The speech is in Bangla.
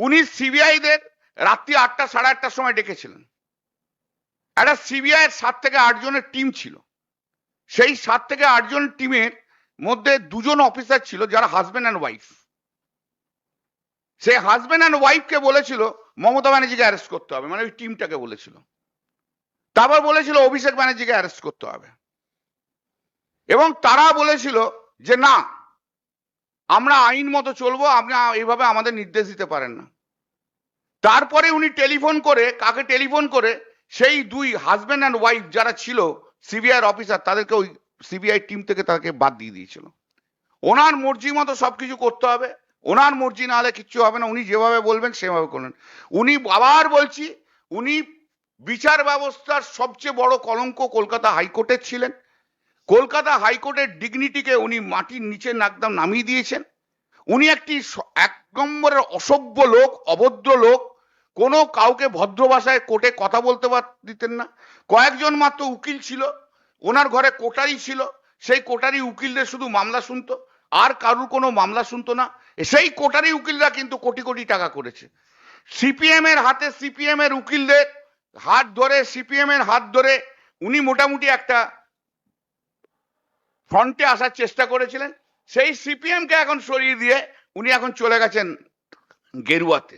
উনি সিবিআইদের রাত্রি আটটা, সাড়ে আটটার সময় ডেকেছিলেন। একটা সিবিআই এর সাত থেকে আট জনের টিম ছিল। সেই সাত থেকে আট জন টিমের মধ্যে দুজন অফিসার ছিল, যারা হাজবেন্ড অ্যান্ড ওয়াইফ সে হাজবেন্ড অ্যান্ড ওয়াইফকে বলেছিল, মমতা ব্যানার্জিকে অ্যারেস্ট করতে হবে। মানে ওই টিমটাকে বলেছিল। তারপর বলেছিল, অভিষেক ব্যানার্জিকে অ্যারেস্ট করতে হবে। এবং তারা বলেছিল যে, না আমরা আইন মতো চলবো, আপনি এইভাবে আমাদের নির্দেশ দিতে পারেন না। তারপরে উনি টেলিফোন করে, কাকে টেলিফোন করে, সেই দুই হাজবেন্ড অ্যান্ড ওয়াইফ যারা ছিল সিবিআই অফিসার, তাদেরকে ওই সিবিআই টিম থেকে তাকে বাদ দিয়ে দিয়েছিল। ওনার মর্জি মতো সবকিছু করতে হবে, ওনার মর্জি না হলে কিচ্ছু হবে না, উনি যেভাবে বলবেন সেভাবে করবেন উনি আবার বলছি, উনি বিচার ব্যবস্থার সবচেয়ে বড় কলঙ্ক কলকাতা হাইকোর্টের ছিলেন। কলকাতা হাইকোর্টের ডিগনিটিকে উনি মাটির নিচে নাকদাম নামিয়ে দিয়েছেন। উনি একটি এক নম্বরের অসভ্য লোক, অভদ্র লোক। কোনো কাউকে ভদ্র ভাষায় কোর্টে কথা বলতে দিতেন না। কয়েকজন মাত্র উকিল ছিল। ওনার ঘরে কোটারি ছিল। সেই কোটারি উকিলদের শুধু মামলা শুনতো। আর কারুর কোনো মামলা শুনতো না। সেই কোটারি উকিলরা কিন্তু কোটি কোটি টাকা করেছে। সিপিএম এর হাতে সিপিএম এর উকিলদের হাত ধরে সিপিএম এর হাত ধরে উনি মোটামুটি একটা ফ্রন্টে আসার চেষ্টা করেছিলেন। সেই সিপিএমকে এখন সরিয়ে দিয়ে উনি এখন চলে গেছেন গেরুয়াতে।